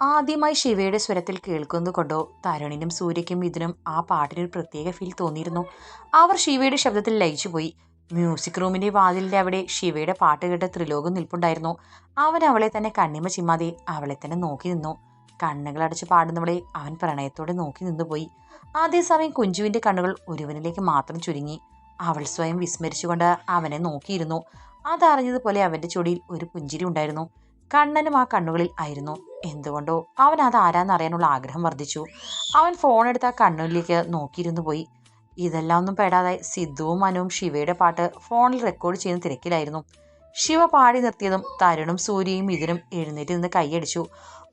ആദ്യമായി ശിവയുടെ സ്വരത്തിൽ കേൾക്കുന്നത് കൊണ്ടോ തരുണിനും സൂര്യക്കും ഇതിനും ആ പാട്ടിനൊരു പ്രത്യേക ഫീൽ തോന്നിയിരുന്നു. അവർ ശിവയുടെ ശബ്ദത്തിൽ ലയിച്ചുപോയി മ്യൂസിക് റൂമിന്റെ വാതിലിന്റെ അവിടെ ശിവയുടെ പാട്ട് കേട്ട ത്രിലോകം നിൽപ്പുണ്ടായിരുന്നു. അവൻ അവളെ തന്നെ കണ്ണിമ ചിമ്മാതെ അവളെ തന്നെ നോക്കി നിന്നു. കണ്ണുകളടച്ച് പാടുന്നവളെ അവൻ പ്രണയത്തോടെ നോക്കി നിന്നുപോയി അതേസമയം കുഞ്ചുവിന്റെ കണ്ണുകൾ ഒരുവനിലേക്ക് മാത്രം ചുരുങ്ങി. അവൾ സ്വയം വിസ്മരിച്ചുകൊണ്ട് അവനെ നോക്കിയിരുന്നു. അതറിഞ്ഞതുപോലെ അവന്റെ ചൊടിയിൽ ഒരു പുഞ്ചിരി ഉണ്ടായിരുന്നു. കണ്ണനും ആ കണ്ണുകളിൽ ആയിരുന്നു. എന്തുകൊണ്ടോ അവൻ അത് ആരാന്നറിയാനുള്ള ആഗ്രഹം വർദ്ധിച്ചു. അവൻ ഫോൺ എടുത്ത് ആ കണ്ണുകളിലേക്ക് നോക്കിയിരുന്നു പോയി. ഇതെല്ലാം ഒന്നും പെടാതെ സിദ്ധുവും മനുവും ശിവയുടെ പാട്ട് ഫോണിൽ റെക്കോർഡ് ചെയ്യുന്ന തിരക്കിലായിരുന്നു. ശിവ പാടി നിർത്തിയതും തരുണും സൂര്യയും ഇതിനും എഴുന്നേറ്റ് നിന്ന് കൈയടിച്ചു.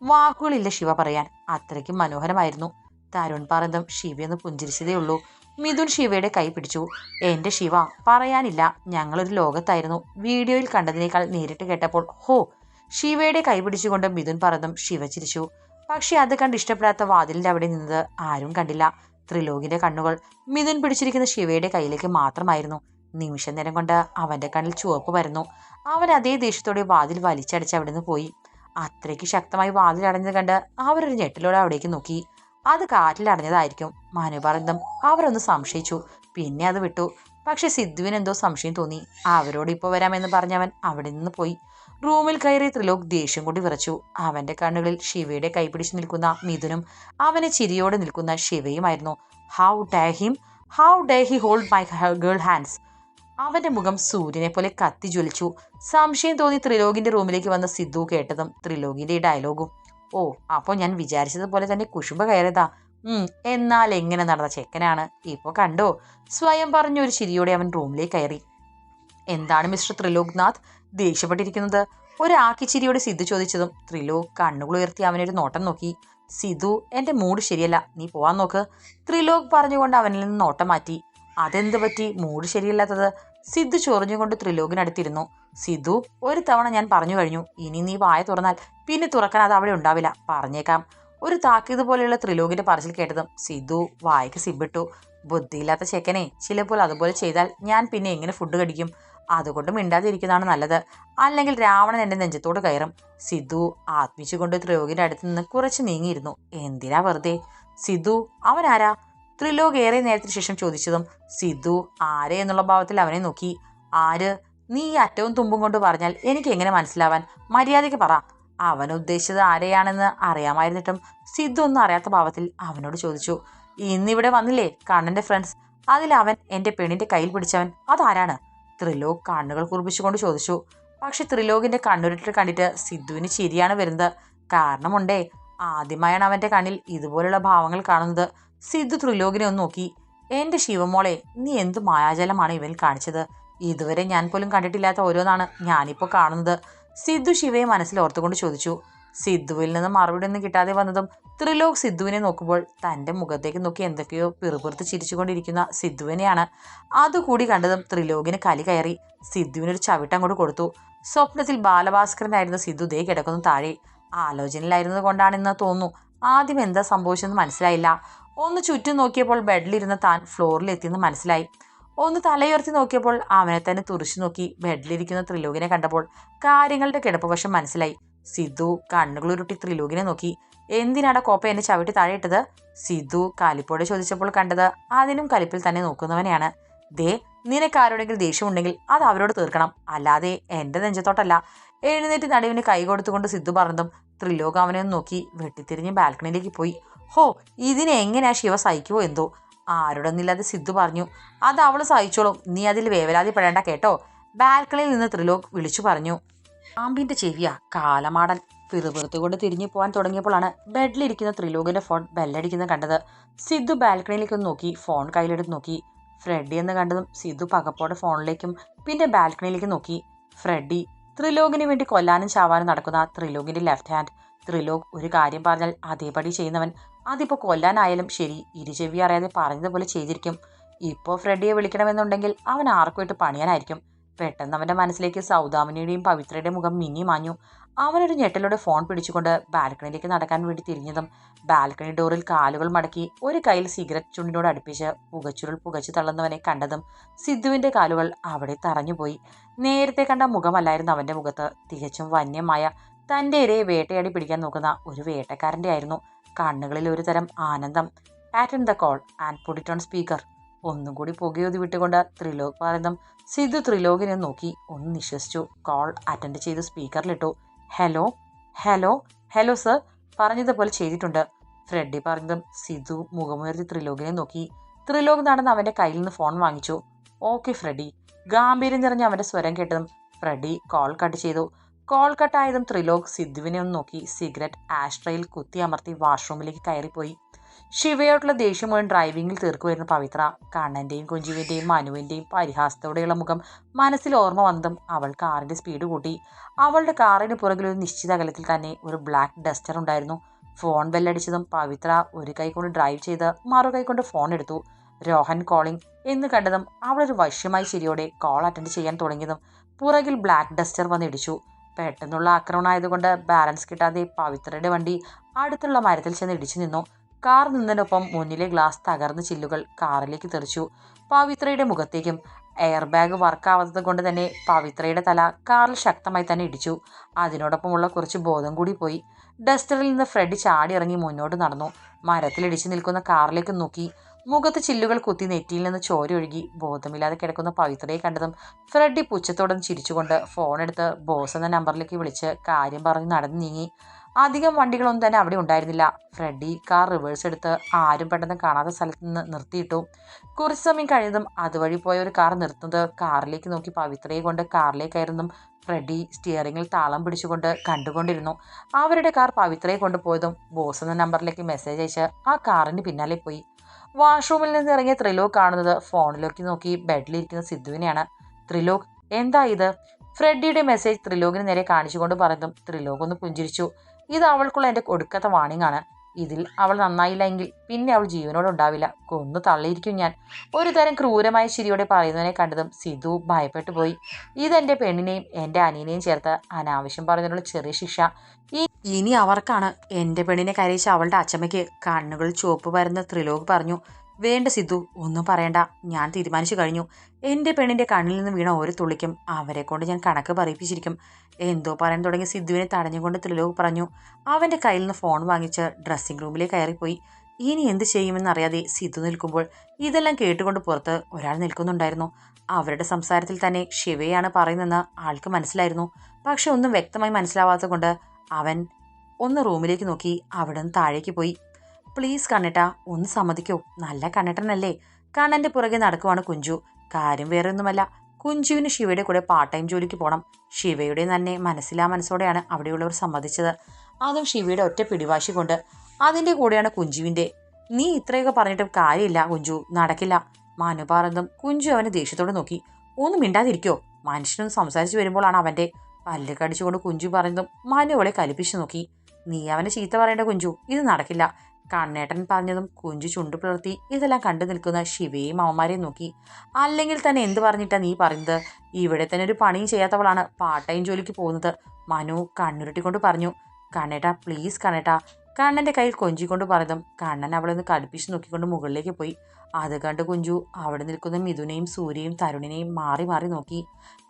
വാക്കുകളില്ല ശിവ പറയാൻ. അത്രയ്ക്കും മനോഹരമായിരുന്നു. തരുൺ പറഞ്ഞതും ശിവയൊന്ന് പുഞ്ചിരിച്ചതേ ഉള്ളൂ. മിഥുൻ ശിവയുടെ കൈ പിടിച്ചു. എന്റെ ശിവ പറയാനില്ല. ഞങ്ങളൊരു ലോകത്തായിരുന്നു. വീഡിയോയിൽ കണ്ടതിനേക്കാൾ നേരിട്ട് കേട്ടപ്പോൾ ഹോ ശിവയുടെ കൈപിടിച്ചുകൊണ്ട് മിഥുൻ പറന്നും ശിവ ചിരിച്ചു. പക്ഷെ അത് കണ്ട് ഇഷ്ടപ്പെടാത്ത വാതിലിന്റെ അവിടെ നിന്നത് ആരും കണ്ടില്ല. ത്രിലോകിന്റെ കണ്ണുകൾ മിഥുൻ പിടിച്ചിരിക്കുന്ന ശിവയുടെ കയ്യിലേക്ക് മാത്രമായിരുന്നു. നിമിഷ നേരം കൊണ്ട് അവന്റെ കണ്ണിൽ ചുവപ്പ് വരുന്നു അവൻ അതേ ദേഷ്യത്തോടെ വാതിൽ വലിച്ചടിച്ച് അവിടെ നിന്ന് പോയി. അത്രയ്ക്ക് ശക്തമായി വാതിൽ അടഞ്ഞത് കണ്ട് അവരൊരു ഞെട്ടിലോടെ അവിടേക്ക് നോക്കി. അത് കാറ്റിൽ അടഞ്ഞതായിരിക്കും മനു പറഞ്ഞതും അവരൊന്ന് സംശയിച്ചു. പിന്നെ അത് വിട്ടു. പക്ഷെ സിദ്ധുവിന് എന്തോ സംശയം തോന്നി. അവരോട് ഇപ്പോൾ വരാമെന്ന് പറഞ്ഞവൻ അവിടെ നിന്ന് പോയി. റൂമിൽ കയറി ത്രിലോക് ദേഷ്യം കൊണ്ട് വിറച്ചു. അവന്റെ കണ്ണുകളിൽ ശിവയുടെ കൈപിടിച്ച് നിൽക്കുന്ന മിഥുനും അവനെ ചിരിയോടെ നിൽക്കുന്ന ശിവയുമായിരുന്നു. How dare him how dare he hold my girl hands അവന്റെ മുഖം സൂര്യനെ പോലെ കത്തി ജ്വലിച്ചു. സംശയം തോന്നി ത്രിലോകിന്റെ റൂമിലേക്ക് വന്ന സിദ്ധു കേട്ടതും ത്രിലോകിന്റെ ഈ ഡയലോഗും ഓ അപ്പോൾ ഞാൻ വിചാരിച്ചതുപോലെ തന്നെ കുശുമ്പ കയറിയതാ. എന്നാൽ എങ്ങനെ നടന്ന ചെക്കനാണ്? ഇപ്പോൾ കണ്ടോ? സ്വയം പറഞ്ഞ ഒരു ചിരിയോടെ അവൻ റൂമിലേക്ക് കയറി. എന്താണ് മിസ്റ്റർ ത്രിലോക്നാഥ്? ദേഷ്യപ്പെട്ടിരിക്കുന്നത്. ഒരാക്കിച്ചിരിയോട് സിദ്ധു ചോദിച്ചതും ത്രിലു കണ്ണുകളുയർത്തി അവനൊരു നോട്ടം നോക്കി. സിധു എന്റെ മൂഡ് ശരിയല്ല നീ പോവാൻ നോക്ക്. ത്രിലോക് പറഞ്ഞുകൊണ്ട് അവനിൽ നിന്ന് നോട്ടം മാറ്റി. അതെന്ത് പറ്റി? മൂഡ് ശരിയല്ലാത്തത്? സിദ്ധു ചൊറിഞ്ഞുകൊണ്ട് ത്രിലോകിനടുത്തിരുന്നു. സിധു ഒരു തവണ ഞാൻ പറഞ്ഞു കഴിഞ്ഞു ഇനി നീ വായ തുറന്നാൽ പിന്നെ തുറക്കാൻ അത് അവിടെ ഉണ്ടാവില്ല. പറഞ്ഞേക്കാം. ഒരു താക്കീത് പോലെയുള്ള ത്രിലോകിന്റെ പറച്ചിൽ കേട്ടതും സിധു വായ്ക്ക് സിബിട്ടു. ബുദ്ധിയില്ലാത്ത ചെക്കനെ ചിലപ്പോൾ അതുപോലെ ചെയ്താൽ ഞാൻ പിന്നെ എങ്ങനെ ഫുഡ് കടിക്കും? അതുകൊണ്ട് മിണ്ടാതിരിക്കുന്നതാണ് നല്ലത്. അല്ലെങ്കിൽ രാവണൻ എന്റെ നെഞ്ചത്തോട് കയറും. സിധു ആത്മിച്ചുകൊണ്ട് ത്രിലോകിന്റെ അടുത്ത് നിന്ന് കുറച്ച് നീങ്ങിയിരുന്നു. എന്തിനാ വെറുതെ? സിദ്ധു അവനാരാ? ത്രിലോക് ഏറെ നേരത്തിന് ശേഷം ചോദിച്ചതും സിദ്ധു ആരെ എന്നുള്ള ഭാവത്തിൽ അവനെ നോക്കി. ആര്? നീ അറ്റവും തുമ്പും കൊണ്ട് പറഞ്ഞാൽ എനിക്ക് എങ്ങനെ മനസ്സിലാവാൻ? മര്യാദയ്ക്ക് പറ. അവൻ ഉദ്ദേശിച്ചത് ആരെയാണെന്ന് അറിയാമായിരുന്നിട്ടും സിദ്ധു ഒന്നും അറിയാത്ത ഭാവത്തിൽ അവനോട് ചോദിച്ചു. ഇന്നിവിടെ വന്നില്ലേ കണ്ണന്റെ ഫ്രണ്ട്സ് അതിൽ അവൻ എന്റെ പെണ്ണിന്റെ കയ്യിൽ പിടിച്ചവൻ. അതാരാണ്? ത്രിലോക് കണ്ണുകൾ കുറിപ്പിച്ചുകൊണ്ട് ചോദിച്ചു. പക്ഷെ ത്രിലോകിന്റെ കണ്ണുരുട്ടിൽ കണ്ടിട്ട് സിദ്ധുവിന് ചിരിയാണ് വരുന്നത്. കാരണമുണ്ടേ ആദ്യമായാണ് അവന്റെ കണ്ണിൽ ഇതുപോലുള്ള ഭാവങ്ങൾ കാണുന്നത്. സിദ്ധു ത്രിലോകിനെ ഒന്ന് നോക്കി. എന്റെ ശിവമോളെ നീ എന്ത് മായാജലമാണ് ഇവൻ കാണിച്ചത്? ഇതുവരെ ഞാൻ പോലും കണ്ടിട്ടില്ലാത്ത ഓരോന്നാണ് ഞാനിപ്പോൾ കാണുന്നത്. സിദ്ധു ശിവയെ മനസ്സിൽ ഓർത്തുകൊണ്ട് ചോദിച്ചു. സിദ്ധുവിൽ നിന്ന് മറുപടി ഒന്നും കിട്ടാതെ വന്നതും ത്രിലോക് സിദ്ധുവിനെ നോക്കുമ്പോൾ തന്റെ മുഖത്തേക്ക് നോക്കി എന്തൊക്കെയോ പിറുപിറുത്ത് ചിരിച്ചുകൊണ്ടിരിക്കുന്ന സിദ്ധുവിനെയാണ്. അതുകൂടി കണ്ടതും ത്രിലോകിന് കലി കയറി. സിദ്ധുവിനൊരു ചവിട്ടം കൊണ്ട് കൊടുത്തു. സ്വപ്നത്തിൽ ബാലഭാസ്കരനായിരുന്ന സിദ്ധു ദേ കിടക്കുന്നു താഴെ. ആലോചനയിലായിരുന്നത് കൊണ്ടാണെന്ന് തോന്നുന്നു. ആദ്യം എന്താ സംഭവിച്ചെന്ന് മനസ്സിലായില്ല. ഒന്ന് ചുറ്റും നോക്കിയപ്പോൾ ബെഡിലിരുന്ന താൻ ഫ്ലോറിൽ എത്തിയെന്ന് മനസ്സിലായി. ഒന്ന് തലയുയർത്തി നോക്കിയപ്പോൾ അവനെ തന്നെ തുറിച്ചു നോക്കി ബെഡിലിരിക്കുന്ന ത്രിലോകിനെ കണ്ടപ്പോൾ കാര്യങ്ങളുടെ കിടപ്പ് വശം മനസ്സിലായി. സിദ്ധു കണ്ണുകളുരുട്ടി ത്രിലോകിനെ നോക്കി. എന്തിനാടാ കോപ്പ എന്നെ ചവിട്ടി താഴെയിട്ടത് സിദ്ധു കലിപ്പോടെ ചോദിച്ചപ്പോൾ കണ്ടത് അതിനും കലിപ്പിൽ തന്നെ നോക്കുന്നവനെയാണ്. ദേ നിനക്കാരോടെങ്കിലും ദേഷ്യമുണ്ടെങ്കിൽ അത് അവരോട് തീർക്കണം. അല്ലാതെ എന്റെ നെഞ്ചത്തോട്ടല്ല. എഴുന്നേറ്റ് നടുവിന് കൈ കൊടുത്തുകൊണ്ട് സിദ്ധു പറഞ്ഞതും ത്രിലോക അവനെ നോക്കി വെട്ടിത്തിരിഞ്ഞ് ബാൽക്കണിയിലേക്ക് പോയി. ഹോ ഇതിനെ എങ്ങനെയാ ശിവ സഹിക്കുവോ എന്തോ? ആരോടൊന്നില്ലാതെ സിദ്ധു പറഞ്ഞു അത് അവൾ സഹിച്ചോളും. നീ അതിൽ വേവലാതി പെടേണ്ട കേട്ടോ. ബാൽക്കണിയിൽ നിന്ന് ത്രിലോക് വിളിച്ചു പറഞ്ഞു പാമ്പിന്റെ ചെവിയാ കാലമാടൻ. പിറുപിറുത്തുകൊണ്ട് തിരിഞ്ഞു പോകാൻ തുടങ്ങിയപ്പോഴാണ് ബെഡിലിരിക്കുന്ന ത്രിലോകിന്റെ ഫോൺ ബെല്ലടിക്കുന്നത് കണ്ടത്. സിദ്ധു ബാൽക്കണിയിലേക്ക് ഒന്ന് നോക്കി ഫോൺ കയ്യിലെടുത്ത് നോക്കി. ഫ്രെഡി എന്ന് കണ്ടതും സിദ്ധു പകപ്പോടെ ഫോണിലേക്കും പിന്നെ ബാൽക്കണിയിലേക്ക് നോക്കി. ഫ്രെഡി ത്രിലോകിന് വേണ്ടി കൊല്ലാനും ചാവാനും നടക്കുന്ന ത്രിലോകിന്റെ ലെഫ്റ്റ് ഹാൻഡ്. ത്രിലോക് ഒരു കാര്യം പറഞ്ഞാൽ അതേപടി ചെയ്യുന്നവൻ. അതിപ്പോൾ കൊല്ലാനായാലും ശരി ഇരുചെവി അറിയാതെ പറഞ്ഞതുപോലെ ചെയ്തിരിക്കും. ഇപ്പോൾ ഫ്രെഡിയെ വിളിക്കണമെന്നുണ്ടെങ്കിൽ അവൻ ആർക്കുമായിട്ട് പണിയാനായിരിക്കും. പെട്ടെന്ന് അവന്റെ മനസ്സിലേക്ക് സൗദാമിനിയുടെയും പവിത്രയുടെയും മുഖം മിന്നി മാഞ്ഞു. അവനൊരു ഞെട്ടലോടെ ഫോൺ പിടിച്ചുകൊണ്ട് ബാൽക്കണിയിലേക്ക് നടക്കാൻ വേണ്ടി തിരിഞ്ഞതും ബാൽക്കണി ഡോറിൽ കാലുകൾ മടക്കി ഒരു കയ്യിൽ സിഗരറ്റ് ചുണ്ടിനോട് അടുപ്പിച്ച് പുകച്ചുരുൾ പുകച്ചു തള്ളുന്നവനെ കണ്ടതും സിദ്ധുവിന്റെ കാലുകൾ അവിടെ തറഞ്ഞുപോയി. നേരത്തെ കണ്ട മുഖമല്ലായിരുന്നു അവന്റെ മുഖത്ത്. തികച്ചും വന്യമായ തന്റെ ഇരയെ വേട്ടയാടി പിടിക്കാൻ നോക്കുന്ന ഒരു വേട്ടക്കാരന്റെ ആയിരുന്നു. കണ്ണുകളിൽ ഒരു തരം ആനന്ദം. Attend the call and it on speaker ഒന്നും കൂടി പുകയൊതി വിട്ടുകൊണ്ട് ത്രിലോക് പാരന്തം സിദ്ധു ത്രിലോകിനെ നോക്കി ഒന്ന് നിശ്വസിച്ചു കോൾ അറ്റൻഡ് ചെയ്ത് സ്പീക്കറിലിട്ടു ഹലോ ഹലോ ഹലോ സർ പറഞ്ഞതുപോലെ ചെയ്തിട്ടുണ്ട്. ഫ്രെഡി പറഞ്ഞതും സിദ്ധു മുഖമുയർത്തി ത്രിലോകിനെ നോക്കി. ത്രിലോക് നടന്ന് അവന്റെ കയ്യിൽ നിന്ന് ഫോൺ വാങ്ങിച്ചു. Okay Freddy. ഗാംഭീര്യം നിറഞ്ഞ അവന്റെ സ്വരം കേട്ടതും ഫ്രെഡി കോൾ കട്ട് ചെയ്തു. കോൾ കട്ടായതും ത്രിലോക് സിദ്ധുവിനെ ഒന്ന് നോക്കി. സിഗരറ്റ് ആഷ്ട്രയിൽ കുത്തി അമർത്തി വാഷ്റൂമിലേക്ക് കയറിപ്പോയി. ശിവയോട്ടുള്ള ദേഷ്യം മുഴുവൻ ഡ്രൈവിംഗിൽ തീർക്കുമായിരുന്നു പവിത്ര. കണ്ണന്റെയും കുഞ്ചുവിന്റെയും മനുവിന്റെയും പരിഹാസത്തോടെയുള്ള മുഖം മനസ്സിൽ ഓർമ്മ വന്നതും അവൾ കാറിന്റെ സ്പീഡ് കൂട്ടി. അവളുടെ കാറിന് പുറകിൽ ഒരു നിശ്ചിത അകലത്തിൽ തന്നെ ഒരു ബ്ലാക്ക് ഡസ്റ്റർ ഉണ്ടായിരുന്നു. ഫോൺ ബെല്ലടിച്ചതും പവിത്ര ഒരു കൈ കൊണ്ട് ഡ്രൈവ് ചെയ്ത് മറു കൈ കൊണ്ട് ഫോൺ എടുത്തു. രോഹൻ കോളിംഗ് എന്ന് കണ്ടതും അവളൊരു വശ്യമായി ശരിയോടെ കോൾ അറ്റൻഡ് ചെയ്യാൻ തുടങ്ങിയതും പുറകിൽ ബ്ലാക്ക് ഡസ്റ്റർ വന്ന് ഇടിച്ചു. പെട്ടെന്നുള്ള ആക്രമണമായതുകൊണ്ട് ബാലൻസ് കിട്ടാതെ പവിത്രയുടെ വണ്ടി അടുത്തുള്ള മരത്തിൽ ചെന്ന് ഇടിച്ചു നിന്നു. കാർ നിന്നതിനൊപ്പം മുന്നിലെ ഗ്ലാസ് തകർന്ന ചില്ലുകൾ കാറിലേക്ക് തെറിച്ചു. പവിത്രയുടെ മുഖത്തേക്കും എയർ ബാഗ് വർക്കാവാത്തത് കൊണ്ട് തന്നെ പവിത്രയുടെ തല കാറിൽ ശക്തമായി തന്നെ ഇടിച്ചു. അതിനോടൊപ്പമുള്ള കുറച്ച് ബോധം കൂടി പോയി. ഡസ്റ്ററിൽ നിന്ന് ഫ്രെഡ് ചാടി ഇറങ്ങി മുന്നോട്ട് നടന്നു. മരത്തിലിടിച്ചു നിൽക്കുന്ന കാറിലേക്ക് നോക്കി. മുഖത്ത് ചില്ലുകൾ കുത്തി നെറ്റിയിൽ നിന്ന് ചോരൊഴുകി ബോധമില്ലാതെ കിടക്കുന്ന പവിത്രയെ കണ്ടതും ഫ്രെഡി പുച്ഛത്തോടെ ചിരിച്ചുകൊണ്ട് ഫോണെടുത്ത് ബോസ് എന്ന നമ്പറിലേക്ക് വിളിച്ച് കാര്യം പറഞ്ഞ് നടന്നു നീങ്ങി. അധികം വണ്ടികളൊന്നും തന്നെ അവിടെ ഉണ്ടായിരുന്നില്ല. ഫ്രെഡി കാർ റിവേഴ്സ് എടുത്ത് ആരും പെട്ടെന്ന് കാണാത്ത സ്ഥലത്ത് നിന്ന് നിർത്തിയിട്ടു. കുറച്ച് സമയം കഴിഞ്ഞതും അതുവഴി പോയ ഒരു കാർ നിർത്തുന്നത് കാറിലേക്ക് നോക്കി പവിത്രയെ കൊണ്ട് കാറിലേക്ക് ആയിരുന്നും ഫ്രെഡി സ്റ്റിയറിംഗിൽ താളം പിടിച്ചുകൊണ്ട് കണ്ടുകൊണ്ടിരുന്നു. അവരുടെ കാർ പവിത്രയെ കൊണ്ടുപോയതും ബോസ് എന്ന നമ്പറിലേക്ക് മെസ്സേജ് അയച്ച് ആ കാറിന് പിന്നാലെ പോയി. വാഷ്റൂമിൽ നിന്ന് ഇറങ്ങിയ ത്രിലോക് കാണുന്നത് ഫോണിലേക്ക് നോക്കി ബെഡിലിരിക്കുന്ന സിദ്ധുവിനെയാണ്. ത്രിലോക് എന്താ ഇത്? ഫ്രെഡിയുടെ മെസ്സേജ് ത്രിലോകിന് നേരെ കാണിച്ചുകൊണ്ട് പറഞ്ഞതും ത്രിലോക് ഒന്ന് പുഞ്ചിരിച്ചു. ഇത് അവൾക്കുള്ള എന്റെ ഒടുക്കത്തെ വാണിംഗ് ആണ്. ഇതിൽ അവൾ നന്നായില്ല എങ്കിൽ പിന്നെ അവൾ ജീവനോട് ഉണ്ടാവില്ല. കൊന്നു തള്ളിയിരിക്കും ഞാൻ. ഒരു തരം ക്രൂരമായ ശിരിയോടെ പറയുന്നതിനെ കണ്ടതും സിധു ഭയപ്പെട്ടു പോയി. ഇതെന്റെ പെണ്ണിനെയും എന്റെ അനിയനെയും ചേർത്ത് അനാവശ്യം പറഞ്ഞതിനുള്ള ചെറിയ ശിക്ഷ. ഇനി അവർക്കാണ് എന്റെ പെണ്ണിനെ കരയിച്ച അവളുടെ അച്ചമ്മയ്ക്ക് കണ്ണുകൾ ചുവപ്പ് വരുന്ന ത്രിലോക് പറഞ്ഞു. വേണ്ട സിദ്ധു ഒന്നും പറയണ്ട. ഞാൻ തീരുമാനിച്ചു കഴിഞ്ഞു. എന്റെ പെണ്ണിന്റെ കണ്ണിൽ നിന്ന് വീണ ഒരു തുള്ളിക്കും അവരെ കൊണ്ട് ഞാൻ കണക്ക് പറയിപ്പിച്ചിരിക്കും. എന്തോ പറയാൻ തുടങ്ങി സിദ്ധുവിനെ തടഞ്ഞുകൊണ്ട് ത്രിലോക് പറഞ്ഞു അവന്റെ കയ്യിൽ നിന്ന് ഫോൺ വാങ്ങിച്ച് ഡ്രസ്സിംഗ് റൂമിലേക്ക് കയറിപ്പോയി. ഇനി എന്ത് ചെയ്യുമെന്നറിയാതെ സിദ്ധു നിൽക്കുമ്പോൾ ഇതെല്ലാം കേട്ടുകൊണ്ട് പുറത്ത് ഒരാൾ നിൽക്കുന്നുണ്ടായിരുന്നു. അവരുടെ സംസാരത്തിൽ തന്നെ ശിവയാണ് പറയുന്നതെന്ന് ആൾക്ക് മനസ്സിലായിരുന്നു. പക്ഷെ ഒന്നും വ്യക്തമായി മനസ്സിലാവാത്തത് കൊണ്ട് അവൻ ഒന്ന് റൂമിലേക്ക് നോക്കി അവിടെ നിന്ന് താഴേക്ക് പോയി. പ്ലീസ് കണ്ണേട്ടാ ഒന്ന് സമ്മതിക്കൂ. നല്ല കണ്ണേട്ടനല്ലേ? കണ്ണന്റെ പുറകെ നടക്കുവാണ് കുഞ്ചു. കാര്യം വേറെ ഒന്നുമല്ല കുഞ്ചുവിന് ശിവയുടെ കൂടെ പാർട്ട് ടൈം ജോലിക്ക് പോകണം ശിവയുടെ തന്നെ മനസ്സിലാ മനസ്സോടെയാണ് അവിടെയുള്ളവർ സമ്മതിച്ചത്. അതും ശിവയുടെ ഒറ്റ പിടിവാശി കൊണ്ട്. അതിന്റെ കൂടെയാണ് കുഞ്ചുവിന്റെ നീ ഇത്രയൊക്കെ പറഞ്ഞിട്ടും കാര്യമില്ല കുഞ്ചു. നടക്കില്ല. മനു പറഞ്ഞതും കുഞ്ചു അവനെ ദേഷ്യത്തോടെ നോക്കി. ഒന്നും മിണ്ടാതിരിക്കോ? മനുഷ്യനൊന്ന് സംസാരിച്ചു വരുമ്പോഴാണ് അവന്റെ. പല്ല് കടിച്ചുകൊണ്ട് കുഞ്ചു പറഞ്ഞതും മനു അവളെ കലിപ്പിച്ചു നോക്കി. നീ അവനെ ചീത്ത പറയേണ്ട കുഞ്ചു. ഇത് നടക്കില്ല. കണ്ണേട്ടൻ പറഞ്ഞതും കുഞ്ചു ചുണ്ടു പിളർത്തി ഇതെല്ലാം കണ്ടു നിൽക്കുന്ന ശിവയും അവന്മാരെയും നോക്കി. അല്ലെങ്കിൽ തന്നെ എന്ത് പറഞ്ഞിട്ടാ നീ പറയുന്നത്? ഇവിടെ തന്നെ ഒരു പണിയും ചെയ്യാത്തവളാണ് പാർട്ട് ടൈം ജോലിക്ക് പോകുന്നത്. മനു കണ്ണുരുട്ടിക്കൊണ്ട് പറഞ്ഞു കണ്ണേട്ട പ്ലീസ് കണ്ണേട്ട. കണ്ണന്റെ കയ്യിൽ കൊഞ്ചിക്കൊണ്ട് പറഞ്ഞതും കണ്ണൻ അവളെ ഒന്ന് കടുപ്പിച്ച് നോക്കിക്കൊണ്ട് മുകളിലേക്ക് പോയി. അത് കണ്ട് കുഞ്ചു അവിടെ നിൽക്കുന്ന മിഥുനെയും സൂര്യയും തരുണിനെയും മാറി മാറി നോക്കി.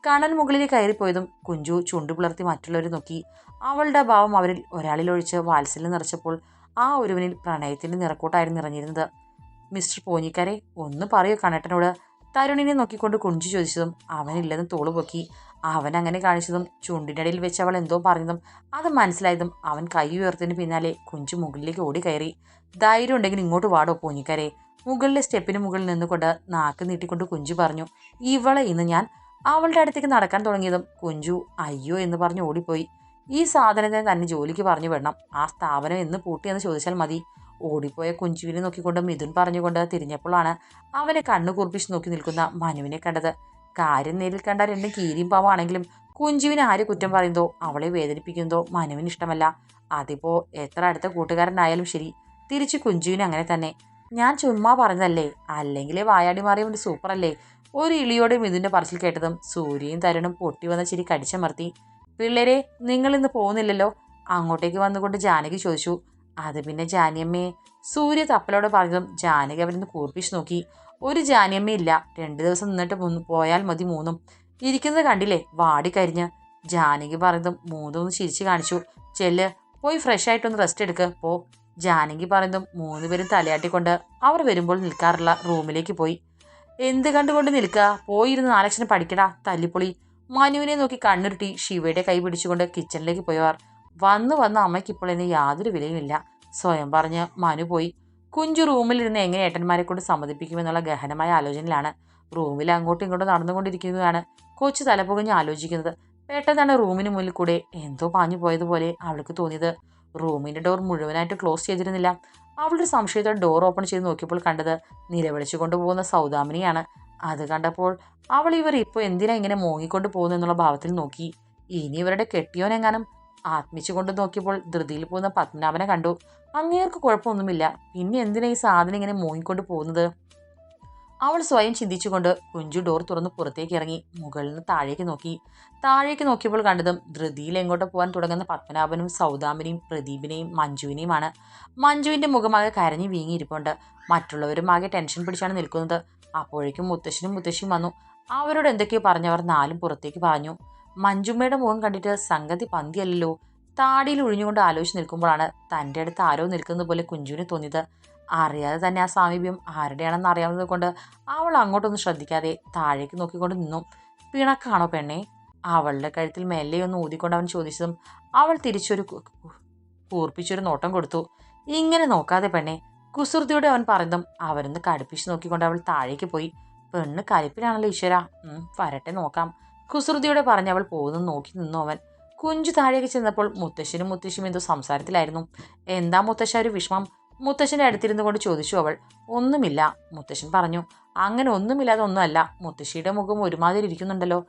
കണ്ണൻ മുകളിലേക്ക് കയറിപ്പോയതും കുഞ്ചു ചുണ്ടു പിളർത്തി മറ്റുള്ളവരെ നോക്കി. അവളുടെ ഭാവം അവരിൽ ഒരാളിലൊഴിച്ച് വാത്സല്യം നിറച്ചപ്പോൾ ആ ഒരുവനിൽ പ്രണയത്തിന്റെ നിറക്കൂട്ടായിരുന്നു നിറഞ്ഞിരുന്നത്. മിസ്റ്റർ പോഞ്ഞിക്കാരെ ഒന്ന് പറയൂ കണ്ണേട്ടനോട്. തരുണിനെ നോക്കിക്കൊണ്ട് കുഞ്ചു ചോദിച്ചതും അവനില്ലെന്ന് തോളു പൊക്കി അവൻ അങ്ങനെ കാണിച്ചതും ചുണ്ടിനിടയിൽ വെച്ച് അവൾ എന്തോ പറഞ്ഞതും അത് മനസ്സിലായതും അവൻ കൈ ഉയർത്തിന് പിന്നാലെ കുഞ്ചു മുകളിലേക്ക് ഓടി കയറി ധൈര്യം ഉണ്ടെങ്കിൽ ഇങ്ങോട്ട് വാടോ പോഞ്ഞിക്കാരെ മുകളിലെ സ്റ്റെപ്പിന് മുകളിൽ നിന്നുകൊണ്ട് നാക്ക് നീട്ടിക്കൊണ്ട് കുഞ്ചു പറഞ്ഞു ഇവളെ ഇന്ന് ഞാൻ അവളുടെ അടുത്തേക്ക് നടക്കാൻ തുടങ്ങിയതും കുഞ്ചു അയ്യോ എന്ന് പറഞ്ഞ് ഓടിപ്പോയി. ഈ സാധനത്തെ തന്നെ ജോലിക്ക് പറഞ്ഞു വിടണം. ആ സ്ഥാപനം എന്ന് പൂട്ടിയെന്ന് ചോദിച്ചാൽ മതി. ഓടിപ്പോയ കുഞ്ചുവിനെ നോക്കിക്കൊണ്ട് മിഥുൻ പറഞ്ഞുകൊണ്ട് തിരിഞ്ഞപ്പോഴാണ് അവനെ കണ്ണു കുറിപ്പിച്ച് നോക്കി നിൽക്കുന്ന മനുവിനെ കണ്ടത്. കാര്യം നേരിൽ കണ്ട രണ്ടും കീരിയും പാവാണെങ്കിലും കുഞ്ചുവിനെ ആര് കുറ്റം പറയുന്നതോ അവളെ വേദനിപ്പിക്കുന്നതോ മനുവിന് ഇഷ്ടമല്ല. അതിപ്പോ എത്ര അടുത്ത കൂട്ടുകാരനായാലും ശരി. തിരിച്ച് കുഞ്ചുവിന് അങ്ങനെ തന്നെ. ഞാൻ ചുമ്മാ പറഞ്ഞതല്ലേ? അല്ലെങ്കിലേ വായാടി മാറിയവന്റെ സൂപ്പറല്ലേ ഒരു ഇളിയോടെ മിഥുന്റെ പറച്ചിൽ കേട്ടതും സൂര്യയും തരുണും പൊട്ടി വന്ന ചിരി കടിച്ചമർത്തി. പിള്ളേരെ നിങ്ങൾ ഇന്ന് പോകുന്നില്ലല്ലോ. അങ്ങോട്ടേക്ക് വന്നുകൊണ്ട് ജാനകി ചോദിച്ചു. അത് പിന്നെ ജാനിയമ്മയെ സൂര്യ തപ്പലോടെ പറഞ്ഞതും ജാനകി അവരിന്ന് കൂർപ്പിച്ച് നോക്കി. ഒരു ജാനിയമ്മ ഇല്ല. രണ്ട് ദിവസം നിന്നിട്ട് മൂന്ന് പോയാൽ മതി മൂന്നും. ഇരിക്കുന്നത് കണ്ടില്ലേ? വാടിക്കരിഞ്ഞ് ജാനകി പറയുന്നതും ഒന്ന് ചിരിച്ചു കാണിച്ചു. ചെല്ല് പോയി ഫ്രഷ് ആയിട്ടൊന്ന് റെസ്റ്റ് എടുക്ക്. പോ. ജാനകി പറയുന്നതും മൂന്നുപേരും തലയാട്ടിക്കൊണ്ട് അവർ വരുമ്പോൾ നിൽക്കാറുള്ള റൂമിലേക്ക് പോയി. എന്ത് കണ്ടുകൊണ്ട് നിൽക്കുക പോയിരുന്ന് നാലക്ഷരം പഠിക്കടാ തല്ലിപ്പൊളി. മനുവിനെ നോക്കി കണ്ണുരുട്ടി ശിവയുടെ കൈ പിടിച്ചുകൊണ്ട് കിച്ചണിലേക്ക് പോയവർ വന്ന് വന്ന അമ്മയ്ക്ക് ഇപ്പോൾ എന്നെ യാതൊരു വിലയുമില്ല സ്വയം പറഞ്ഞ് മനു പോയി. കുഞ്ചു റൂമിലിരുന്ന് എങ്ങനെ ഏട്ടന്മാരെ കൊണ്ട് സമ്മതിപ്പിക്കുമെന്നുള്ള ഗഹനമായ ആലോചനയിലാണ്. റൂമിൽ അങ്ങോട്ടും ഇങ്ങോട്ടും നടന്നുകൊണ്ടിരിക്കുകയാണ്. കൊച്ചു തലപുകഞ്ഞ് ആലോചിക്കുന്നത് പെട്ടെന്നാണ് റൂമിന് മുന്നിൽ കൂടെ എന്തോ പാഞ്ഞു പോയതുപോലെ അവൾക്ക് തോന്നിയത്. റൂമിന്റെ ഡോർ മുഴുവനായിട്ട് ക്ലോസ് ചെയ്തിരുന്നില്ല. അവളുടെ സംശയത്തോടെ ഡോർ ഓപ്പൺ ചെയ്ത് നോക്കിയപ്പോൾ കണ്ടത് നിലവിളിച്ചു കൊണ്ടുപോകുന്ന സൗദാമിനിയാണ്. അത് കണ്ടപ്പോൾ അവൾ ഇവർ ഇപ്പോൾ എന്തിനാ ഇങ്ങനെ മോങ്ങിക്കൊണ്ട് പോകുന്നു എന്നുള്ള ഭാവത്തിൽ നോക്കി. ഇനി ഇവരുടെ കെട്ടിയോനെങ്ങാനും ആത്മിച്ചു കൊണ്ട് നോക്കിയപ്പോൾ ധൃതിയിൽ പോകുന്ന പത്മനാഭനെ കണ്ടു. അങ്ങേർക്ക് കുഴപ്പമൊന്നുമില്ല. പിന്നെ എന്തിനാ ഈ സാധനം ഇങ്ങനെ മോങ്ങിക്കൊണ്ട് പോകുന്നത്? അവൾ സ്വയം ചിന്തിച്ചുകൊണ്ട് കുഞ്ചു ഡോർ തുറന്ന് പുറത്തേക്ക് ഇറങ്ങി മുകളിൽ നിന്ന് താഴേക്ക് നോക്കി. താഴേക്ക് നോക്കിയപ്പോൾ കണ്ടതും ധൃതിയിൽ എങ്ങോട്ട് പോകാൻ തുടങ്ങുന്ന പത്മനാഭനും സൗദാമിനെയും പ്രദീപിനെയും മഞ്ജുവിനെയുമാണ്. മഞ്ജുവിന്റെ മുഖമാകെ കരഞ്ഞു വീങ്ങിയിരിപ്പുണ്ട്. മറ്റുള്ളവരും ആകെ ടെൻഷൻ പിടിച്ചാണ് നിൽക്കുന്നത്. അപ്പോഴേക്കും മുത്തശ്ശനും മുത്തശ്ശിയും വന്നു. അവരോട് എന്തൊക്കെയോ പറഞ്ഞവർ നാലും പുറത്തേക്ക് പറഞ്ഞു മഞ്ജുമ്മയുടെ മുഖം കണ്ടിട്ട് സംഗതി പന്തിയല്ലല്ലോ താടിയിൽ ഒഴിഞ്ഞുകൊണ്ട് ആലോചിച്ച് നിൽക്കുമ്പോഴാണ് തന്റെ അടുത്ത് ആരോ നിൽക്കുന്നത് പോലെ കുഞ്ചുവിന് തോന്നിയത്. അറിയാതെ തന്നെ ആ സാമീപ്യം ആരുടെയാണെന്ന് അറിയാവുന്നത് കൊണ്ട് അവൾ അങ്ങോട്ടൊന്നും ശ്രദ്ധിക്കാതെ താഴേക്ക് നോക്കിക്കൊണ്ട് നിന്നു. പിണക്കാണോ പെണ്ണെ? അവളുടെ കഴുത്തിൽ മെല്ലെ ഒന്ന് ഊതിക്കൊണ്ട് അവൻ ചോദിച്ചതും അവൾ തിരിച്ചൊരു കൂർപ്പിച്ചൊരു നോട്ടം കൊടുത്തു. ഇങ്ങനെ നോക്കാതെ പെണ്ണെ കുസൃതിയോടെ അവൻ പറഞ്ഞതും അവരൊന്ന് കടുപ്പിച്ച് നോക്കിക്കൊണ്ട് അവൾ താഴേക്ക് പോയി. പെണ്ണ് കലിപ്പിലാണല്ലോ ഈശ്വര. വരട്ടെ നോക്കാം. കുസൃതിയോടെ പറഞ്ഞ് അവൾ പോകുന്നു നോക്കി നിന്നു അവൻ. കുഞ്ചു താഴേക്ക് ചെന്നപ്പോൾ മുത്തശ്ശനും മുത്തശ്ശിയും എന്തോ സംസാരത്തിലായിരുന്നു. എന്താ മുത്തശ്ശ ഒരു വിഷമം? മുത്തശ്ശന്റെ അടുത്തിരുന്നു കൊണ്ട് ചോദിച്ചു അവൾ. ഒന്നുമില്ല മുത്തശ്ശൻ പറഞ്ഞു. അങ്ങനെ ഒന്നുമില്ലാതെ ഒന്നുമല്ല. മുത്തശ്ശിയുടെ മുഖം ഒരുമാതിരി ഇരിക്കുന്നുണ്ടല്ലോ.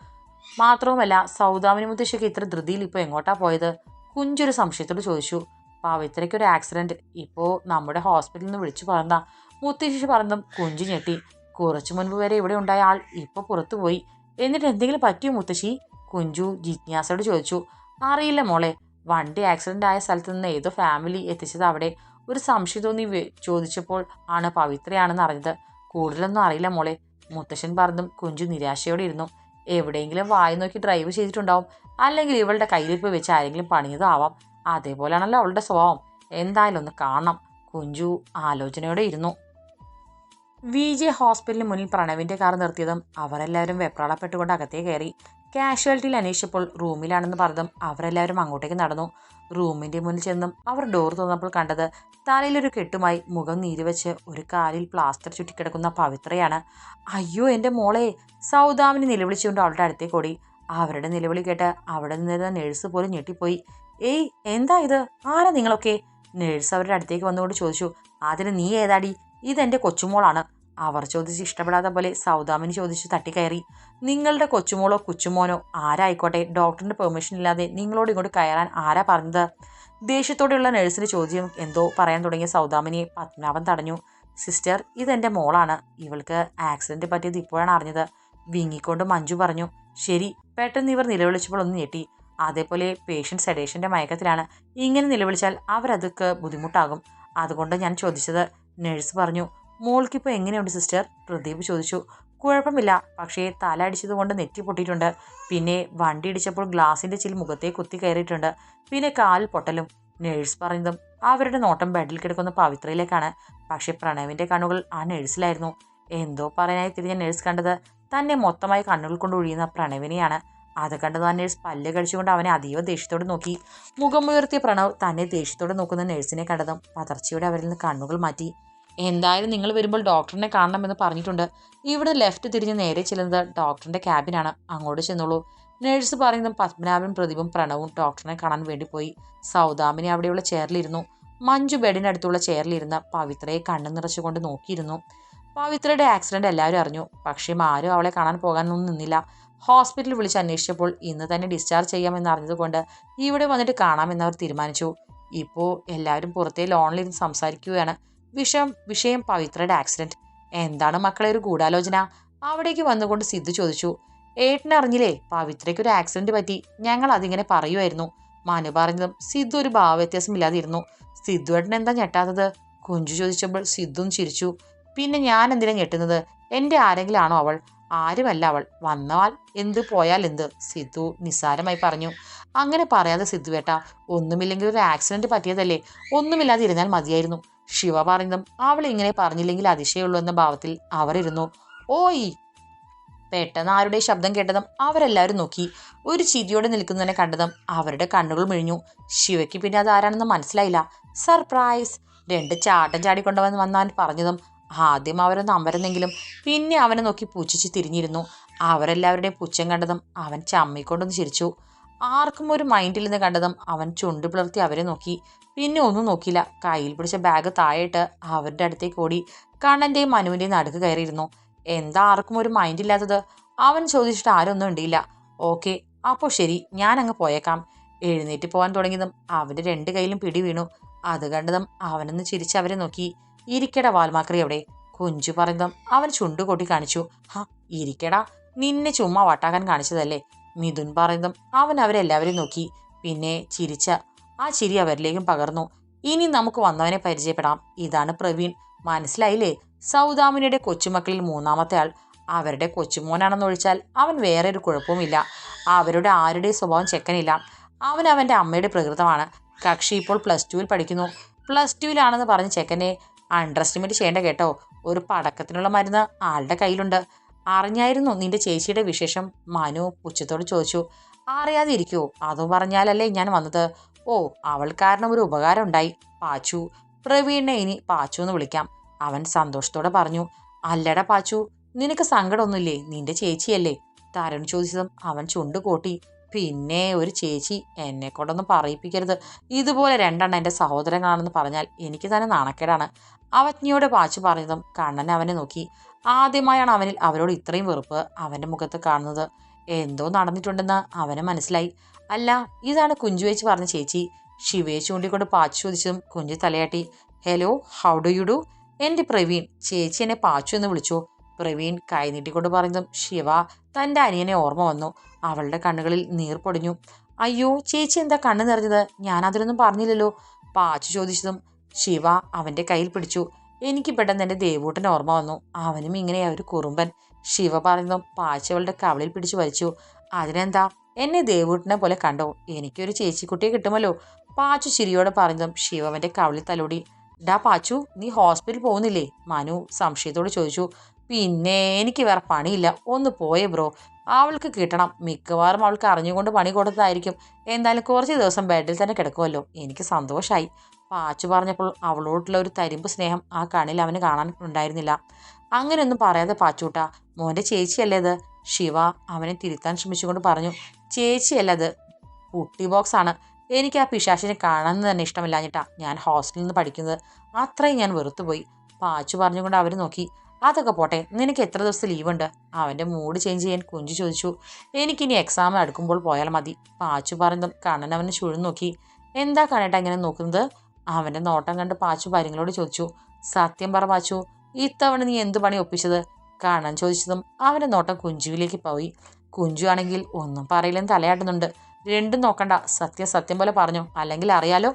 മാത്രവുമല്ല സൗദാമിനി മുത്തശ്ശിക്ക് ഇത്ര ധൃതിയിൽ ഇപ്പോൾ എങ്ങോട്ടാ പോയത്? കുഞ്ചൊരു സംശയത്തോട് ചോദിച്ചു. പവിത്രയ്ക്ക് ഒരു ആക്സിഡന്റ് ഇപ്പോൾ നമ്മുടെ ഹോസ്പിറ്റലിൽ നിന്ന് വിളിച്ചു പറഞ്ഞ മുത്തശ്ശി പറഞ്ഞതും കുഞ്ചു ഞെട്ടി. കുറച്ചു മുൻപ് വരെ ഇവിടെ ഉണ്ടായ ആൾ ഇപ്പോൾ പുറത്തുപോയി എന്നിട്ട് എന്തെങ്കിലും പറ്റിയോ മുത്തശ്ശി? കുഞ്ചു ജിജ്ഞാസയോട് ചോദിച്ചു. അറിയില്ല മോളെ. വണ്ടി ആക്സിഡന്റ് ആയ സ്ഥലത്ത് നിന്ന് ഏതോ ഫാമിലി എത്തിച്ചത് അവിടെ. ഒരു സംശയം തോന്നി ചോദിച്ചപ്പോൾ ആണ് പവിത്രയാണെന്ന് അറിഞ്ഞത്. കൂടുതലൊന്നും അറിയില്ല മോളെ. മുത്തശ്ശൻ പറഞ്ഞതും കുഞ്ചു നിരാശയോടെ ഇരുന്നു. എവിടെയെങ്കിലും വായി നോക്കി ഡ്രൈവ് ചെയ്തിട്ടുണ്ടാവും. അല്ലെങ്കിൽ ഇവളുടെ കയ്യിലിപ്പ് വെച്ച് ആരെങ്കിലും പണിയതോ ആവാം അതേപോലെയാണല്ലോ അവളുടെ സ്വഭാവം. എന്തായാലും ഒന്ന് കാണണം. കുഞ്ചു ആലോചനയോടെ ഇരുന്നു. വി ജെ ഹോസ്പിറ്റലിന് മുന്നിൽ പ്രണവിന്റെ കാർ നിർത്തിയതും അവരെല്ലാവരും വെപ്രാളപ്പെട്ടുകൊണ്ട് അകത്തേ കയറി. കാഷ്വാലിറ്റിയിൽ അന്വേഷിച്ചപ്പോൾ റൂമിലാണെന്ന് പറഞ്ഞതും അവരെല്ലാവരും അങ്ങോട്ടേക്ക് നടന്നു. റൂമിന്റെ മുന്നിൽ ചെന്നും അവർ ഡോർ തുറന്നപ്പോൾ കണ്ടത് തലയിലൊരു കെട്ടുമായി മുഖം നീരുവെച്ച് ഒരു കാലിൽ പ്ലാസ്റ്റർ ചുറ്റിക്കിടക്കുന്ന പവിത്രയാണ്. അയ്യോ എന്റെ മോളെ. സൗദാമിനെ നിലവിളിച്ചുകൊണ്ട് അവളുടെ അടുത്തേക്ക് ഓടി. അവരുടെ നിലവിളി കേട്ട് അവിടെ നിന്നിരുന്ന നേഴ്സ് പോലും ഞെട്ടിപ്പോയി. ഏയ് എന്താ ഇത്? ആരാ നിങ്ങളൊക്കെ? നേഴ്സ് അവരുടെ അടുത്തേക്ക് വന്നുകൊണ്ട് ചോദിച്ചു അതിന് നീ ഏതാടി? ഇതെന്റെ കൊച്ചുമോളാണ്. അവർ ചോദിച്ച് ഇഷ്ടപ്പെടാത്ത പോലെ സൗദാമിനി ചോദിച്ച് തട്ടിക്കയറി. നിങ്ങളുടെ കൊച്ചുമോളോ കൊച്ചുമോനോ ആരായിക്കോട്ടെ? ഡോക്ടറിന്റെ പെർമിഷൻ ഇല്ലാതെ നിങ്ങളോട് ഇങ്ങോട്ട് കയറാൻ ആരാ പറഞ്ഞത്? ദേഷ്യത്തോടെയുള്ള നഴ്സിന്റെ ചോദ്യം എന്തോ പറയാൻ തുടങ്ങിയ സൗദാമിനിയെ പത്മനാഭൻ തടഞ്ഞു. സിസ്റ്റർ ഇതെന്റെ മോളാണ്. ഇവൾക്ക് ആക്സിഡന്റ് പറ്റിയത് ഇപ്പോഴാണ് അറിഞ്ഞത്. വിങ്ങിക്കൊണ്ട് മഞ്ജു പറഞ്ഞു ശരി പെട്ടെന്ന് ഇവർ നിലവിളിച്ചപ്പോൾ ഒന്ന് ഞെട്ടി. അതേപോലെ പേഷ്യന്റ് സെഡേഷന്റെ മയക്കത്തിലാണ്. ഇങ്ങനെ നിലവിളിച്ചാൽ അവരതൊക്കെ ബുദ്ധിമുട്ടാകും. അതുകൊണ്ട് ഞാൻ ചോദിച്ചത് നഴ്സ് പറഞ്ഞു മോൾക്കിപ്പോൾ എങ്ങനെയുണ്ട് സിസ്റ്റർ പ്രദീപ് ചോദിച്ചു കുഴപ്പമില്ല പക്ഷേ തല അടിച്ചതുകൊണ്ട് നെറ്റി പൊട്ടിയിട്ടുണ്ട്. പിന്നെ വണ്ടി ഇടിച്ചപ്പോൾ ഗ്ലാസിന്റെ ചില മുഖത്തെ കുത്തി കയറിയിട്ടുണ്ട്. പിന്നെ കാൽ പൊട്ടലും. നേഴ്സ് പറയുന്നതും അവരുടെ നോട്ടം ബെഡിൽ കിടക്കുന്ന പവിത്രയിലേക്കാണ്. പക്ഷേ പ്രണവിന്റെ കണ്ണുകൾ ആ നേഴ്സിലായിരുന്നു എന്തോ പറയാനായി തിരിഞ്ഞ നേഴ്സ് കണ്ടത് തന്നെ മൊത്തമായി കണ്ണുകൾ കൊണ്ട് ഒഴിയുന്ന പ്രണവിനെയാണ്. അത് കണ്ടത് ആ നേഴ്സ് പല്ല് കഴിച്ചുകൊണ്ട് അവനെ അതീവ ദേഷ്യത്തോടെ നോക്കി. മുഖമുയർത്തിയ പ്രണവ് തന്നെ ദേഷ്യത്തോടെ നോക്കുന്ന നേഴ്സിനെ കണ്ടതും പതർച്ചയോടെ അവരിൽ നിന്ന് കണ്ണുകൾ മാറ്റി. എന്തായാലും നിങ്ങൾ വരുമ്പോൾ ഡോക്ടറിനെ കാണണമെന്ന് പറഞ്ഞിട്ടുണ്ട്. ഇവിടെ ലെഫ്റ്റ് തിരിഞ്ഞ് നേരെ ചെല്ലുന്നത് ഡോക്ടറിന്റെ ക്യാബിനാണ് അങ്ങോട്ട് ചെന്നുള്ളൂ നേഴ്സ് പറയുന്നതും പത്മനാഭൻ പ്രദീപും പ്രണവും ഡോക്ടറിനെ കാണാൻ വേണ്ടി പോയി. സൗദാമിനി അവിടെയുള്ള ചെയറിലിരുന്നു മഞ്ജു ബെഡിനടുത്തുള്ള ചെയറിലിരുന്ന പവിത്രയെ കണ്ണു നിറച്ചുകൊണ്ട് നോക്കിയിരുന്നു. പവിത്രയുടെ ആക്സിഡന്റ് എല്ലാവരും അറിഞ്ഞു. പക്ഷേ ആരും അവളെ കാണാൻ പോകാനൊന്നും നിന്നില്ല. ഹോസ്പിറ്റലിൽ വിളിച്ച് അന്വേഷിച്ചപ്പോൾ ഇന്ന് തന്നെ ഡിസ്ചാർജ് ചെയ്യാമെന്ന് അറിഞ്ഞതുകൊണ്ട് ഇവിടെ വന്നിട്ട് കാണാമെന്ന് അവർ തീരുമാനിച്ചു. ഇപ്പോൾ എല്ലാവരും പുറത്തെ ലോണിലിരുന്ന് സംസാരിക്കുകയാണ്. വിഷയം വിഷയം പവിത്രയുടെ ആക്സിഡന്റ് എന്താണ് മക്കളെ ഒരു ഗൂഢാലോചന? അവിടേക്ക് വന്നുകൊണ്ട് സിദ്ധു ചോദിച്ചു. ഏട്ടനറിഞ്ഞില്ലേ പവിത്രയ്ക്ക് ഒരു ആക്സിഡന്റ് പറ്റി. ഞങ്ങൾ അതിങ്ങനെ പറയുമായിരുന്നു. മനു പറഞ്ഞതും സിദ്ധു ഒരു ഭാവവ്യത്യാസമില്ലാതിരുന്നു സിദ്ധു ഏട്ടൻ എന്താ ഞെട്ടാത്തത്? കുഞ്ചു ചോദിച്ചപ്പോൾ സിദ്ധും ചിരിച്ചു. പിന്നെ ഞാൻ എന്തിനാ ഞെട്ടുന്നത്? എന്റെ ആരെങ്കിലും അവൾ. ആരുമല്ല അവൾ. വന്നാൽ എന്ത് പോയാൽ എന്ത്? സിദ്ധു നിസ്സാരമായി പറഞ്ഞു. അങ്ങനെ പറയാതെ സിദ്ധു ഏട്ടാ ഒന്നുമില്ലെങ്കിൽ ഒരു ആക്സിഡന്റ് പറ്റിയതല്ലേ? ഒന്നുമില്ലാതെ ഇരുന്നാൽ മതിയായിരുന്നു. ശിവ പറഞ്ഞതും അവൾ ഇങ്ങനെ പറഞ്ഞില്ലെങ്കിൽ അതിശയുള്ളൂ എന്ന ഭാവത്തിൽ അവർ ഇരുന്നു ഓയ്! പെട്ടെന്ന് ആരുടെ ശബ്ദം കേട്ടതും അവരെല്ലാവരും നോക്കി. ഒരു ചിരിയോടെ നിൽക്കുന്നതിനെ കണ്ടതും അവരുടെ കണ്ണുകൾ മിഴിഞ്ഞു. ശിവയ്ക്ക് പിന്നെ അത് ആരാണെന്ന് മനസ്സിലായില്ല. സർപ്രൈസ് രണ്ട് ചാട്ടം ചാടിക്കൊണ്ടുവന്ന് വന്നാൻ പറഞ്ഞതും ആദ്യം അവരൊന്ന് അമരുന്നെങ്കിലും പിന്നെ അവനെ നോക്കി പുച്ഛിച്ച് തിരിഞ്ഞിരുന്നു. അവരെല്ലാവരുടെയും പുച്ഛം കണ്ടതും അവൻ ചമ്മിക്കൊണ്ടൊന്ന് ചിരിച്ചു. ആർക്കും ഒരു മൈൻഡിൽ നിന്ന് കണ്ടതും അവൻ ചുണ്ട് പിളർത്തി അവരെ നോക്കി. പിന്നെ ഒന്നും നോക്കിയില്ല. കയ്യിൽ പിടിച്ച ബാഗ് താഴെയിട്ട് അവരുടെ അടുത്തേക്ക് ഓടി കണ്ണന്റെയും മനുവിന്റെയും നടുക്ക് കയറിയിരുന്നു. എന്താ ആർക്കും ഒരു മൈൻഡ് ഇല്ലാത്തത് അവൻ ചോദിച്ചിട്ട് ആരൊന്നും ഉണ്ടില്ല ഓക്കെ അപ്പോൾ ശരി ഞാൻ അങ്ങ് പോയേക്കാം. എഴുന്നേറ്റ് പോകാൻ തുടങ്ങിയതും അവന്റെ രണ്ട് കയ്യിലും പിടി വീണു. അത് കണ്ടതും അവനൊന്ന് ചിരിച്ച് അവരെ നോക്കി. ഇരിക്കട വാൽമാക്രി അവിടെ. കുഞ്ചു പറയുന്നതും അവൻ ചുണ്ടുകൊട്ടി കാണിച്ചു. ഹാ ഇരിക്കടാ. നിന്നെ ചുമ്മാ വട്ടാക്കാൻ കാണിച്ചതല്ലേ? മിഥുൻ പറയുന്നതും അവൻ അവരെല്ലാവരെയും നോക്കി. പിന്നെ ചിരിച്ച ആ ചിരി അവരിലേക്കും പകർന്നു. ഇനി നമുക്ക് വന്നവനെ പരിചയപ്പെടാം. ഇതാണ് പ്രവീൺ. മനസ്സിലായില്ലേ? സൗദാമിനിയുടെ കൊച്ചുമക്കളിൽ മൂന്നാമത്തെ ആൾ. അവരുടെ കൊച്ചുമോനാണെന്ന് ഒഴിച്ചാൽ അവൻ വേറെ ഒരു കുഴപ്പവുമില്ല. അവരുടെ ആരുടെ സ്വഭാവം ചെക്കനില്ല. അവൻ അവന്റെ അമ്മയുടെ പ്രകൃതമാണ്. കക്ഷി ഇപ്പോൾ പ്ലസ് ടുവിൽ പഠിക്കുന്നു. പ്ലസ് ടുവിലാണെന്ന് പറഞ്ഞ് ചെക്കനെ അണ്ടർ എസ്റ്റിമേറ്റ് ചെയ്യേണ്ട കേട്ടോ. ഒരു പടക്കത്തിനുള്ള മരുന്ന് ആളുടെ കയ്യിലുണ്ട്. അറിഞ്ഞായിരുന്നു നിന്റെ ചേച്ചിയുടെ വിശേഷം? മനു പുച്ഛത്തോട് ചോദിച്ചു. അറിയാതെ ഇരിക്കുമോ അതും പറഞ്ഞാലല്ലേ ഞാൻ വന്നത്. ഓ അവൾ കാരണം ഒരു ഉപകാരം ഉണ്ടായി. പാച്ചു പ്രവീണിനെ ഇനി പാച്ചു എന്ന് വിളിക്കാം. അവൻ സന്തോഷത്തോടെ പറഞ്ഞു. അല്ലട പാച്ചു നിനക്ക് സങ്കടമൊന്നുമില്ലേ? നിന്റെ ചേച്ചിയല്ലേ? തരുൺ ചോദിച്ചതും അവൻ ചുണ്ട് കോട്ടി. പിന്നെ ഒരു ചേച്ചി എന്നെ കൊണ്ടൊന്നും പറയിപ്പിക്കരുത്. ഇതുപോലെ രണ്ടെണ്ണം എന്റെ സഹോദരങ്ങളാണെന്ന് പറഞ്ഞാൽ എനിക്ക് തന്നെ നാണക്കേടാണ്. അവജ്ഞയോടെ പാച്ചു പറഞ്ഞതും കണ്ണൻ അവനെ നോക്കി. ആദ്യമായാണ് അവനിൽ അവരോട് ഇത്രയും വെറുപ്പ് അവന്റെ മുഖത്ത് കാണുന്നത്. എന്തോ നടന്നിട്ടുണ്ടെന്ന് അവന് മനസ്സിലായി. അല്ല ഇതാണ് കുഞ്ചു വെച്ച് പറഞ്ഞ ചേച്ചി. ശിവയെ ചൂണ്ടിക്കൊണ്ട് പാച്ചു ചോദിച്ചതും കുഞ്ചു തലയാട്ടി. Hello how do you do എന്റെ പ്രവീൺ ചേച്ചി എന്നെ പാച്ചു എന്ന് വിളിച്ചു. പ്രവീൺ കൈനീട്ടിക്കൊണ്ട് പറഞ്ഞതും ശിവ തന്റെ അനിയനെ ഓർമ്മ വന്നു. അവളുടെ കണ്ണുകളിൽ നീർ പൊടിഞ്ഞു. അയ്യോ ചേച്ചി എന്താ കണ്ണ് നിറഞ്ഞത്? ഞാൻ അതിലൊന്നും പറഞ്ഞില്ലല്ലോ പാച്ചു ചോദിച്ചതും ശിവ അവന്റെ കയ്യിൽ പിടിച്ചു. എനിക്ക് പെട്ടെന്ന് എന്റെ ദേവൂട്ടന്റെ ഓർമ്മ വന്നു. അവനും ഇങ്ങനെയാ ഒരു കുറുമ്പൻ ശിവ പറഞ്ഞതും പാച്ചു അവളുടെ കവളിൽ പിടിച്ചു വലിച്ചു. അതിനെന്താ? എന്നെ ദേവൂട്ടനെ പോലെ കണ്ടോ? എനിക്കൊരു ചേച്ചിക്കുട്ടിയെ കിട്ടുമല്ലോ പാച്ചു ചിരിയോടെ പറഞ്ഞതും ശിവ അവന്റെ കവളിൽ തലോടി. ഡാ പാച്ചു നീ ഹോസ്പിറ്റലിൽ പോകുന്നില്ലേ? മനു സംശയത്തോട് ചോദിച്ചു. പിന്നെ എനിക്ക് വേറെ പണിയില്ല. ഒന്ന് പോയേ ബ്രോ. അവൾക്ക് കിട്ടണം. മിക്കവാറും അവൾക്ക് അറിഞ്ഞുകൊണ്ട് പണി കൊടുത്തതായിരിക്കും. എന്തായാലും കുറച്ച് ദിവസം ബെഡിൽ തന്നെ കിടക്കുമല്ലോ എനിക്ക് സന്തോഷമായി പാച്ചു പറഞ്ഞപ്പോൾ അവളോടുള്ള ഒരു തരിമ്പ് സ്നേഹം ആ കണ്ണിൽ അവന് കാണാൻ ഉണ്ടായിരുന്നില്ല. അങ്ങനെയൊന്നും പറയാതെ പാച്ചുട്ട മോന്റെ ചേച്ചിയല്ലേ അത് ശിവ അവനെ തിരുത്താൻ ശ്രമിച്ചുകൊണ്ട് പറഞ്ഞു ചേച്ചിയല്ല അത് കുട്ടി ബോക്സ് ആണ്. എനിക്ക് ആ പിശാശിനെ കാണാൻ തന്നെ ഇഷ്ടമില്ലാഞ്ഞിട്ടാ ഞാൻ ഹോസ്റ്റലിൽ നിന്ന് പഠിക്കുന്നത്. അത്രയും ഞാൻ വെറുത്തുപോയി. പാച്ചു പറഞ്ഞുകൊണ്ട് അവർ നോക്കി. അതൊക്കെ പോട്ടെ നിനക്ക് എത്ര ദിവസം ലീവ് ഉണ്ട് അവന്റെ മൂഡ് ചേഞ്ച് ചെയ്യാൻ കുഞ്ചു ചോദിച്ചു. എനിക്കിനി എക്സാം അടുക്കുമ്പോൾ പോയാൽ മതി. പാച്ചു പറഞ്ഞതും കണ്ണൻ അവനെ ചുഴു നോക്കി. എന്താ കണ്ണേട്ട ഇങ്ങനെ നോക്കുന്നത്? അവന്റെ നോട്ടം കണ്ട് പാച്ചു കാര്യങ്ങളോട് ചോദിച്ചു. സത്യം പറ പാച്ചു ഇത്തവണ നീ എന്ത് പണി ഒപ്പിച്ചത്? കണ്ണൻ ചോദിച്ചതും അവന്റെ നോട്ടം കുഞ്ചുവിലേക്ക് പോയി. കുഞ്ചു ആണെങ്കിൽ ഒന്നും പറയില്ലെന്ന് തലയാട്ടുന്നുണ്ട്. രണ്ടും നോക്കണ്ട. സത്യം സത്യം പോലെ പറഞ്ഞു. അല്ലെങ്കിൽ അറിയാലോ?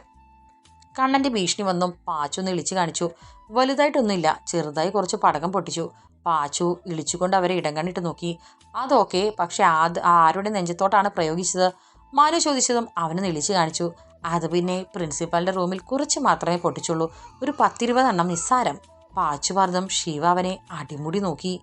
കണ്ണന്റെ ഭീഷണി വന്നും പാച്ചു ഒന്ന് ഇളിച്ചു കാണിച്ചു. വലുതായിട്ടൊന്നുമില്ല ചെറുതായി കുറച്ച് പടകം പൊട്ടിച്ചു. പാച്ചു ഇളിച്ചുകൊണ്ട് അവരെ ഇടം കണ്ടിട്ട് നോക്കി. അതൊക്കെ പക്ഷെ അത് ആരുടെ നെഞ്ചത്തോട്ടാണ് പ്രയോഗിച്ചത്? മാനു ചോദിച്ചതും അവന് ഇളിച്ചു കാണിച്ചു. അത് പിന്നെ പ്രിൻസിപ്പാളിന്റെ റൂമിൽ കുറച്ച് മാത്രമേ പൊട്ടിച്ചുള്ളൂ. ഒരു പത്തിരുപതെണ്ണം നിസ്സാരം. പാച്ചു പറഞ്ഞതും ശിവ അവനെ അടിമുടി നോക്കി.